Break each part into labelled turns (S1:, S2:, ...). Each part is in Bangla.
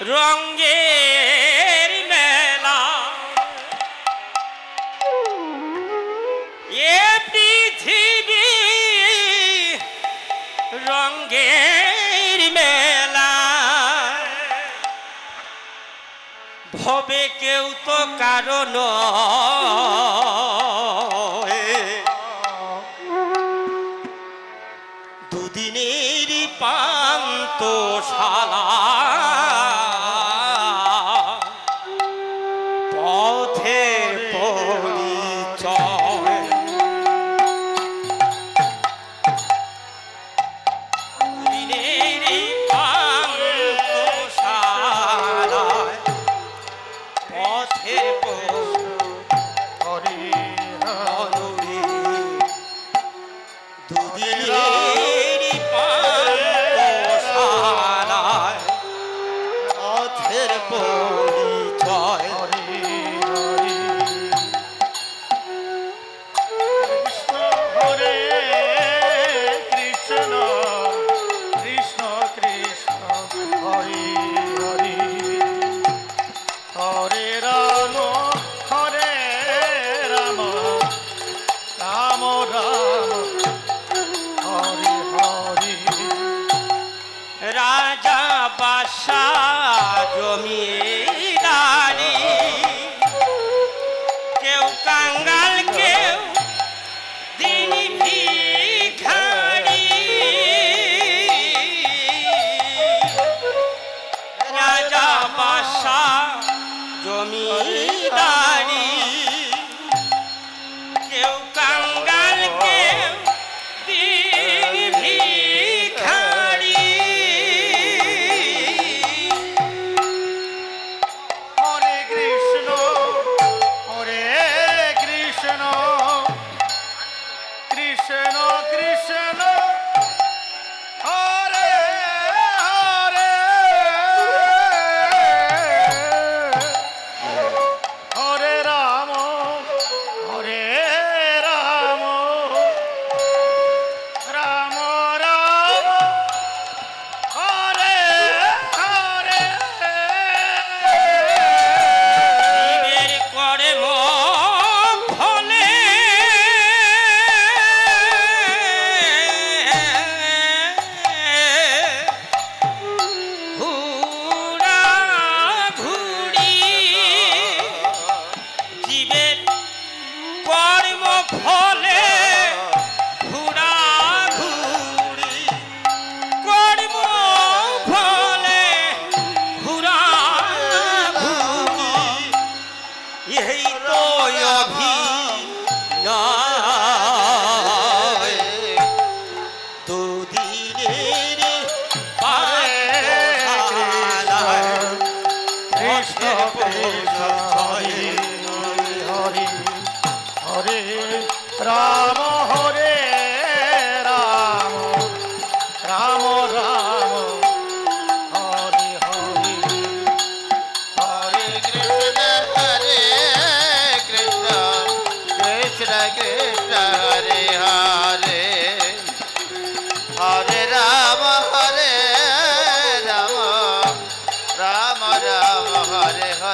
S1: রঙ্গের মেলা। এ পৃথিবী রঙ্গের মেলা। ভবে কেউ তো কারণ রাজা
S2: জমিয়ে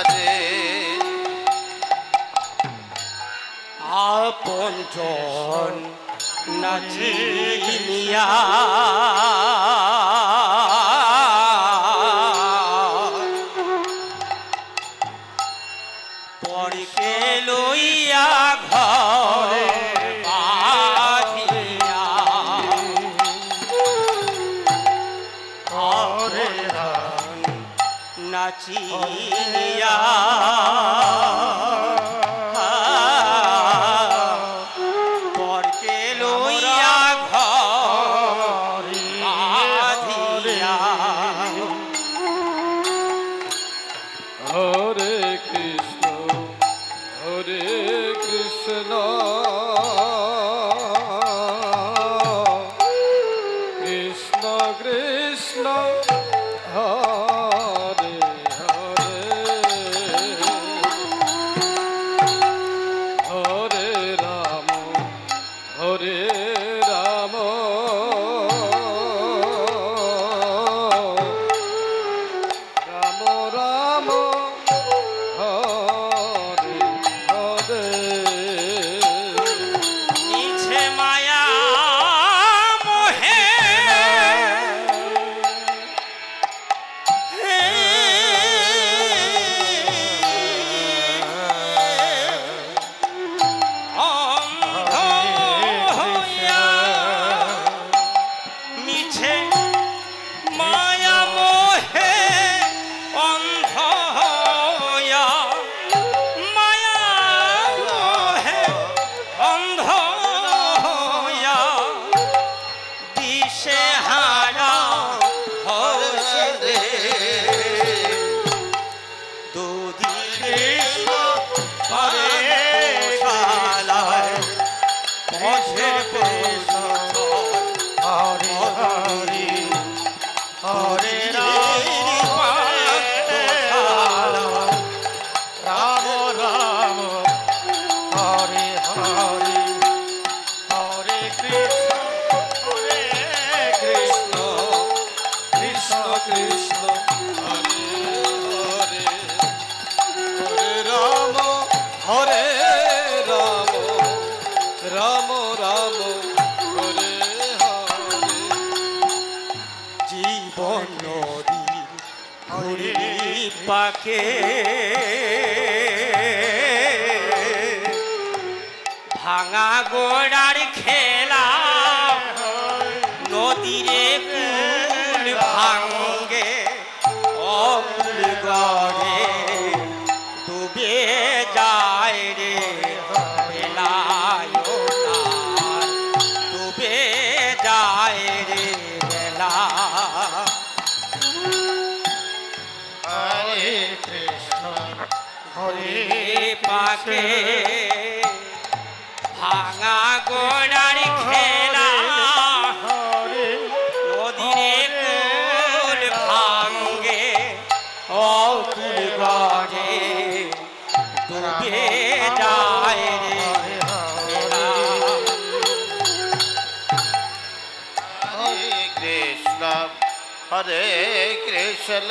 S2: তারে আপন
S1: জন নাচিয়া
S2: পাকে। ভাঙা গোড়ার
S1: খেয়ে
S2: থাকে ভাঙা গোড়ার খেলা। নদীর কোল ভাঙ্গে অকুল গড়ে। ডুবে যায় রে।
S1: কৃষ্ণ, হরে কৃষ্ণ।